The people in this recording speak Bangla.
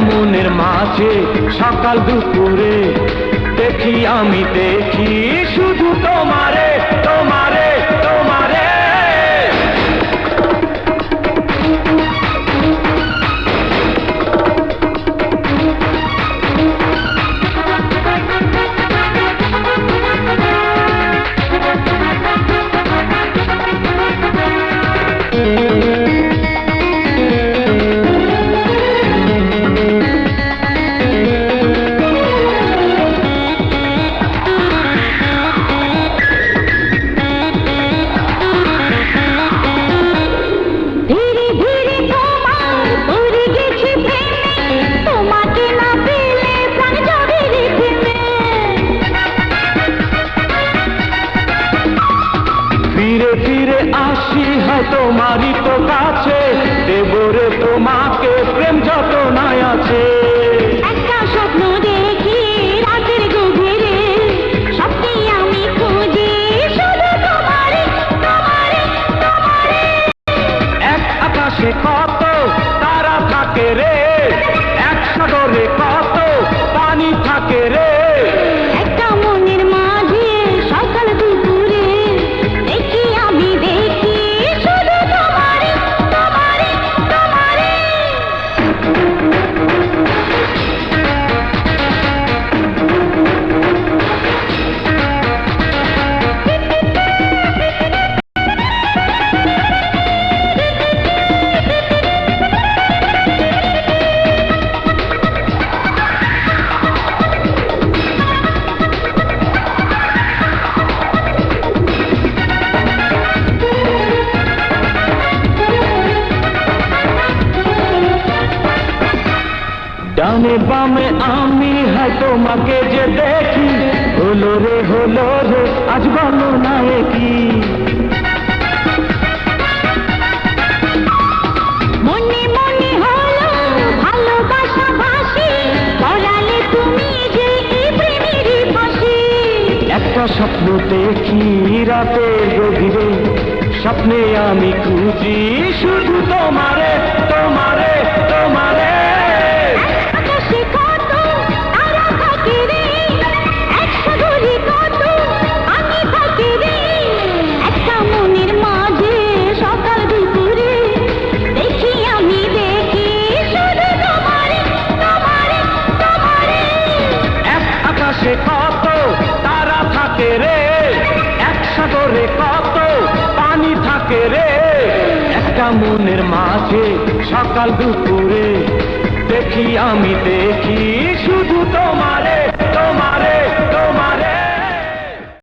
মনের মাঝে সকাল দুপুরে দেখি আমি দেখি শুধু তোমারে আসি হ্যাঁ তোমারই তো কাছে। ডানে বামে আমি হয় তোমাকে যে দেখি। হলো রে হলো রে আজ বলো না কি? একটা স্বপ্ন দেখি রাতে গভীরে। স্বপ্নে আমি খুঁজি শুধু তোমারে তোমারে। ভেজা মনের মাঝে সকাল দুপুরে দেখি আমি দেখি শুধু তোমারে তোমারে